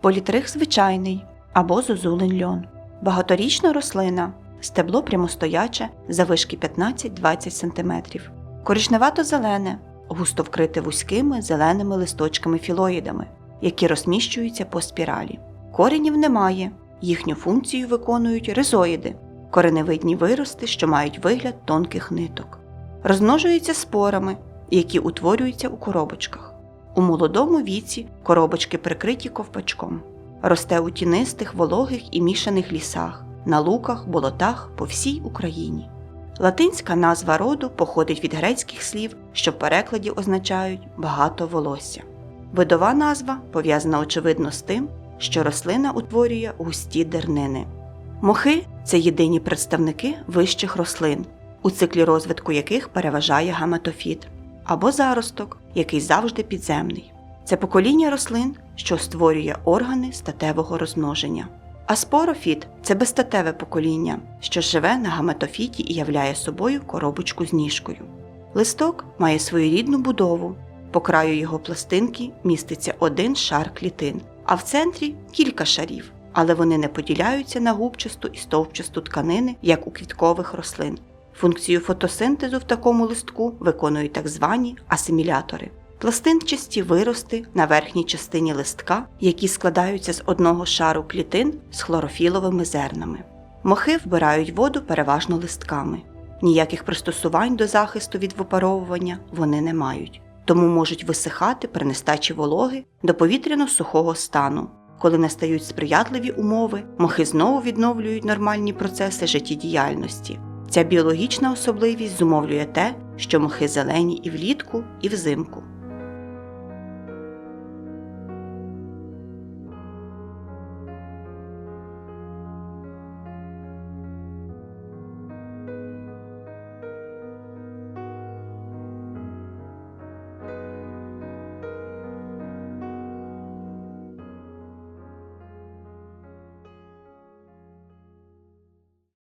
політрих звичайний або зозулин льон. Багаторічна рослина, стебло прямостояче, завишки 15-20 см. Коричневато-зелене, густо вкрите вузькими зеленими листочками філоїдами, які розміщуються по спіралі. Коренів немає, їхню функцію виконують ризоїди, кореневидні вирости, що мають вигляд тонких ниток. Розмножуються спорами, які утворюються у коробочках. У молодому віці коробочки прикриті ковпачком. Росте у тінистих, вологих і мішаних лісах, на луках, болотах по всій Україні. Латинська назва роду походить від грецьких слів, що в перекладі означають багато волосся. Видова назва пов'язана очевидно з тим, що рослина утворює густі дернини. Мохи це єдині представники вищих рослин, у циклі розвитку яких переважає гаметофіт, або заросток, який завжди підземний. Це покоління рослин, що створює органи статевого розмноження. А спорофіт це безстатеве покоління, що живе на гаметофіті і являє собою коробочку з ніжкою. Листок має свою рідну будову. По краю його пластинки міститься один шар клітин, а в центрі кілька шарів, але вони не поділяються на губчасту і стовпчасту тканини, як у квіткових рослин. Функцію фотосинтезу в такому листку виконують так звані асимілятори. Пластинчасті вирости на верхній частині листка, які складаються з одного шару клітин з хлорофіловими зернами. Мохи вбирають воду переважно листками. Ніяких пристосувань до захисту від випаровування вони не мають, тому можуть висихати при нестачі вологи до повітряно-сухого стану. Коли настають сприятливі умови, мохи знову відновлюють нормальні процеси життєдіяльності. Ця біологічна особливість зумовлює те, що мохи зелені і влітку, і взимку.